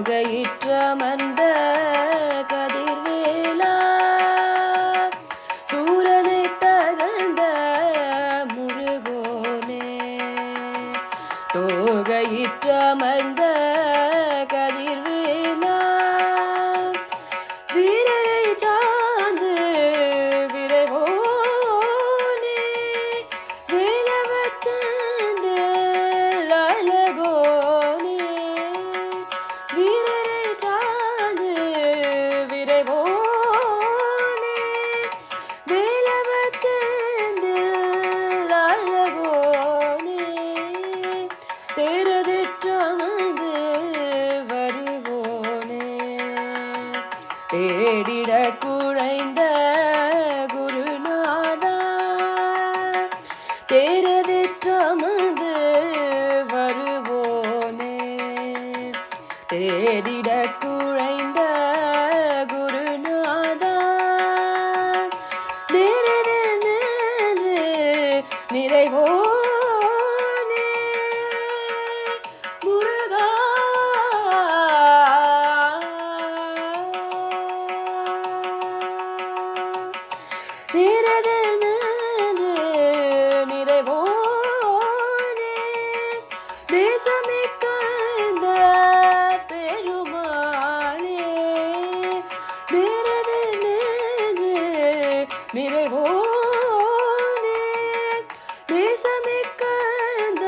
புகையிற்றமர்ந்த கதிர்வேலா சூரனை தகழ்ந்த முருகோனே. தோகையிற்றமர்ந்த தேடிட குழைந்த குருநாதா. தேரதிற்றமது வருவோனே. தேடிட குழைந்த நிறது நிறைவோடு தேசமிக்க இந்த பெருமாளே. நிறது நிறைவோடு தேசமிக்க இந்த